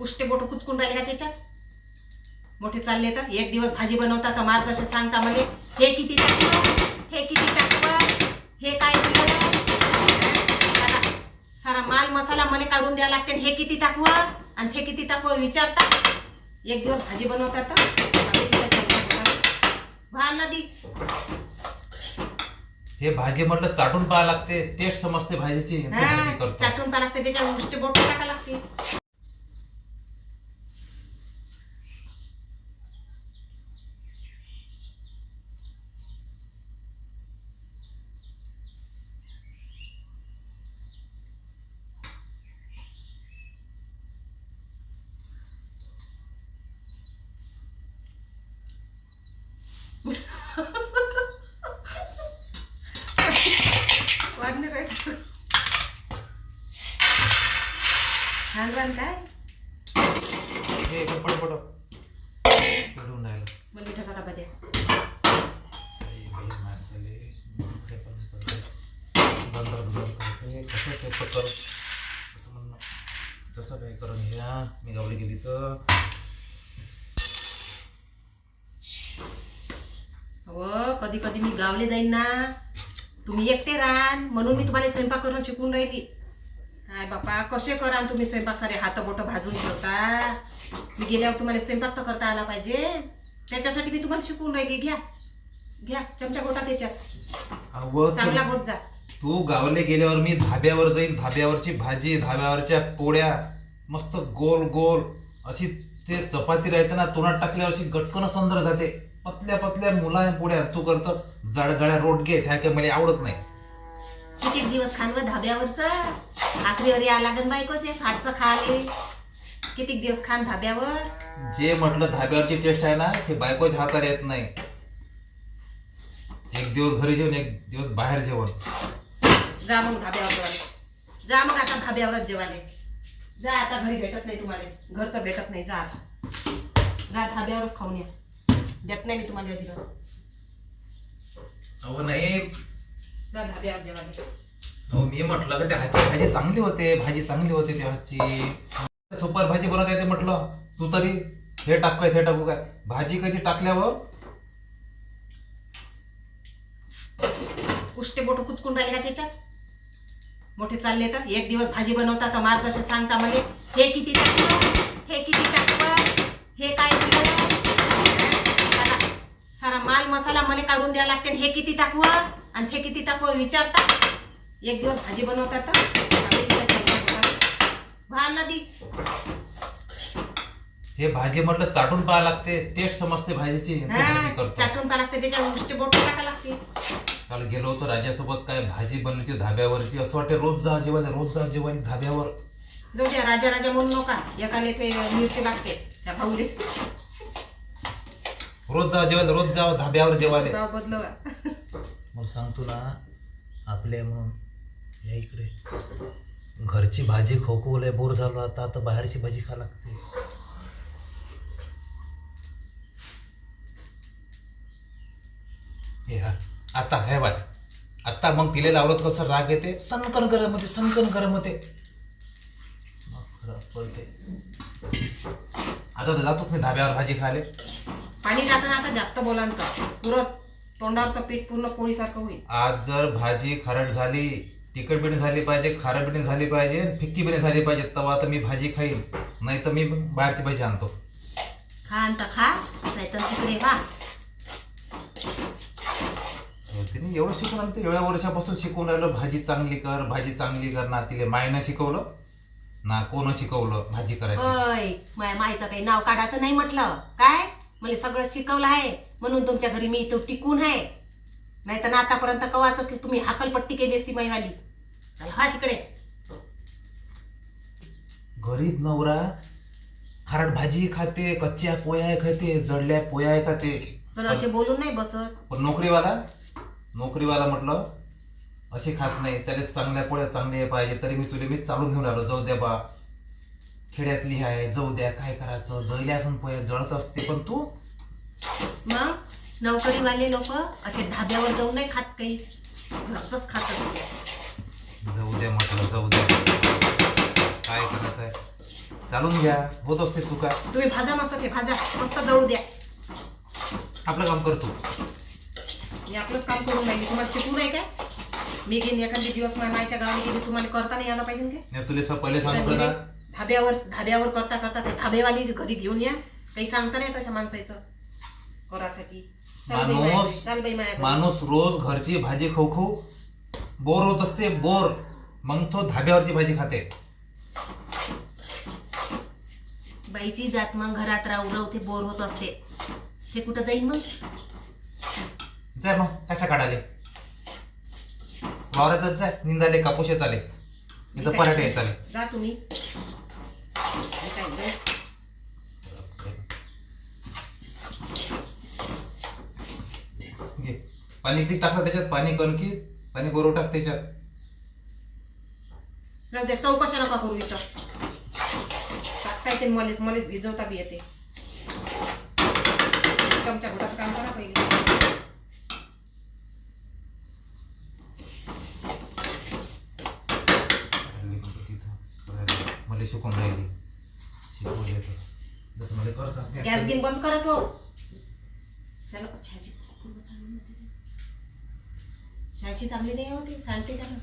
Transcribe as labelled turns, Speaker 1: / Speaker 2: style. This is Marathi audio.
Speaker 1: उष्टे बोट कुचकून राहिले का त्याच्यात? मोठे चालले तर. एक दिवस भाजी बनवता तर मार जसे सांगता म्हणजे हे किती टाकवं हे किती टाकवं हे काय सारा माल मसाला मला काढून द्यावा लागते हे किती टाकवं? आणि ते किती टाकवं विचारता. एक दिवस भाजी बनवता तर. भाल नदी
Speaker 2: हे भाजी म्हटलं चाटून पाहा लागते. टेस्ट समजते भाजीची. भाजी
Speaker 1: हा, चाटून पा लागते त्याच्या उष्टे बोट टाका लागते. छान रान काय
Speaker 2: हे इकडं पड पड पडून राहिलं.
Speaker 1: मला मिठाचा डबा द्या.
Speaker 2: कसं स्वयंपाक करू? असं म्हणणं. कसं काय करून घ्या. मी गावली गेली तर.
Speaker 1: हो कधी कधी मी गावले जाईन ना. तुम्ही एकटे राहान म्हणून मी तुम्हाला स्वयंपाक करणं शिकून राहिली. काय बापा कसे करा तुम्ही स्वयंपाक? सारे हात बोट भाजून ठेवता. मी गेल्यावर तुम्हाला स्वयंपाक तर करता आला पाहिजे. त्याच्यासाठी मी तुम्हाला शिकवून राहिली. घ्या. घ्या. चमचा गोटा त्याच्यात. चांगला गोट जा.
Speaker 2: तू गावले गेल्यावर मी धाब्यावर जाईन. धाब्यावरची भाजी धाब्यावरच्या पोळ्या मस्त गोल गोल अशी ते चपाती राहते ना तोंडात टाकल्यावर अशी गटकन संदर जाते. पतल्या पतल्या मुला पोळ्या तू करत जाड्या जाड्या रोटगे त्या काही मला आवडत नाही.
Speaker 1: किती दिवस खानवं धाब्यावरचं? आखरीवर या लागन बायकोच हातचं खाले. किती दिवस खान धाब्यावर?
Speaker 2: जे म्हटलं धाब्यावरची टेस्ट आहे ना ते बायकोच्या हाताला येत नाही. एक दिवस घरी जेवण एक दिवस बाहेर जेवण.
Speaker 1: जा मग धाब्यावर जेवायला. जा मग आता धाब्यावरच जेवायला. जा आता घरी भेटत नाही तुम्हाला. घरचं भेटत नाही जा. आता जा धाब्यावरच खाऊन या. देत नाही मी तुम्हाला अजिबात
Speaker 2: अहो नाही.
Speaker 1: जा
Speaker 2: अहो मी म्हटलं का त्या हातची भाजी चांगली होते भाजी चांगली होते त्या हातची. सुपर भाजी बनवता येते म्हटलं. तू तरी हे टाकू काय ते टाकू काय? भाजी कधी टाकल्यावर?
Speaker 1: उष्टे बोट कुचकून राहिले का त्याच्यात? मोठे चालले तर एक दिवस भाजी बनवता तर मार जसे सांगता म्हणजे हे किती टाकवं हे किती टाकवं हे काय दिलं आता सारा माल मसाला मला काढून द्यावा लागते. हे किती टाकवं आणि ते किती टाकवं विचारता. एक दिवस भाजी बनवता तर भाल नदी
Speaker 2: हे भाजी म्हटलं चाटून पाहा लागते. टेस्ट समजते भाजीची. भाजी
Speaker 1: हा, चाटून पा लागते. त्याच्या उष्टे बोट टाका लागते.
Speaker 2: काल गेलो होतो राजासोबत. काय भाजी बनवली होती धाब्यावरची. असं वाटते रोज जा जेवायला रोज जा जेवायला धाब्यावर.
Speaker 1: जाऊ द्या राजा राजा म्हणू नका. एकाने ते मिरची लागते. त्या भाऊले.
Speaker 2: रोज जा जेवायला रोज जा धाब्यावर जेवायला.
Speaker 1: गाव बदलवा.
Speaker 2: मग सांगतो ना आपल्या म्हणून या इकडे. घरची भाजी खोकवलंय बोर झालो आता आता बाहेरची भाजी खा लागते. हे हा आता हे बाय. आता मग तिले लावलं तर कसं राग येते? सनकन गरम होते सनकन गरम होते. मग खरं पडते. आता तर जातोच मी धाब्यावर भाजी खायला.
Speaker 1: पाणी टाकणं आता जास्त बोलान का पुरं तोंडावरचं पीठ पूर्ण पोळीसारखं होईल.
Speaker 2: आज जर भाजी खारट झाली तिखट बिणी झाली पाहिजे खारट बिणी झाली पाहिजे फिक्की बिणी झाली पाहिजे तेव्हा तर मी भाजी खाईन. नाही तर मी बाहेरची भाजी आणतो.
Speaker 1: खा आणता खा. नाही तर तिकडे वा
Speaker 2: तिने एवढं शिकून आलं तर एवढ्या वर्षापासून शिकून राहिलो. भाजी चांगली कर भाजी चांगली कर ना तिले मायनं शिकवलं. ना कोण शिकवलं भाजी करायची.
Speaker 1: माय मायचं काही नाव काढायचं नाही म्हटलं. काय? मला सगळं शिकवलं आहे. म्हणून तुमच्या घरी मी इथं टिकून आहे. नाही तर आतापर्यंत कवाच असली तुम्ही हाकलपट्टी केली असती माईवाली. चला, हा तिकडे.
Speaker 2: गरीब नवरा खारट भाजी खाते कच्च्या पोया खाते जडल्या पोया खाते.
Speaker 1: तर असे बोलून नाही बसत.
Speaker 2: पण नोकरीवाला नोकरीवाला म्हटलं अशी खात नाही त्याला चांगल्या पोळ्या चांगल्या पाहिजे तरी मी तुला मी चालून घेऊन आलो. जाऊ द्या बा. खेड्यातली आहे जाऊ द्या काय करायचं? जळल्या असून पोया जळत असते पण तू?
Speaker 1: मग नोकरीवाले लोक असे धाब्यावर जाऊन नाही खात काही. घरचंच खात असते
Speaker 2: जाऊ द्या म्हटलं जाऊ द्या. काय करायचं आहे चालून घ्या होत असते चुका.
Speaker 1: तुम्ही भाजा मस्त ते भाजा मस्त जळू द्या.
Speaker 2: आपलं काम करतो
Speaker 1: मी आपलंच काम करून राहिली. तुम्हाला शिकवू आहे काय? मी घेईन एखादी दिवस माझ्या मायच्या गावाला गेली तुम्हाला करता नाही यायला पाहिजे काय
Speaker 2: नाही तुला स- पहिले सांगतो ना.
Speaker 1: धाब्यावर धाब्यावर करता करता ते धाबेवाली घरी घेऊन या. काही सांगता नाही तशा माणसाचं. करासाठी. चाल बाई
Speaker 2: माणूस-
Speaker 1: माया- चाल बाई माया घरी.
Speaker 2: माणूस रोज घरची भाजी खाऊ खाऊ बोर होत असते बोर. मग तो धाब्यावरची भाजी खाते.
Speaker 1: बाईची जात मग घरात राहू राहू ते बोर होत असते. ते कुठं जाईल मग?
Speaker 2: जाय मग कशा काढाले? वावरातच जाय निंदाले कापूसे चाले इथं पराठे चाले
Speaker 1: जा तुम्ही मी काय जाऊ.
Speaker 2: घे पाणी किती टाकलं त्याच्यात? पाणी कणकी पाणी बरोबर टाक त्याच्यात.
Speaker 1: राहू द्या चौकशा नका करू इथं. टाकता येते मलेच मलेच भिजवता बी येते. चमचा घोटाचं काम करा पहिले.
Speaker 2: मला शिकून राहिली. शिकवले तर जसं मला करत असते
Speaker 1: गॅस गिन बंद करा तो त्याला छाची छाची चांगली नाही होती सांगते त्याला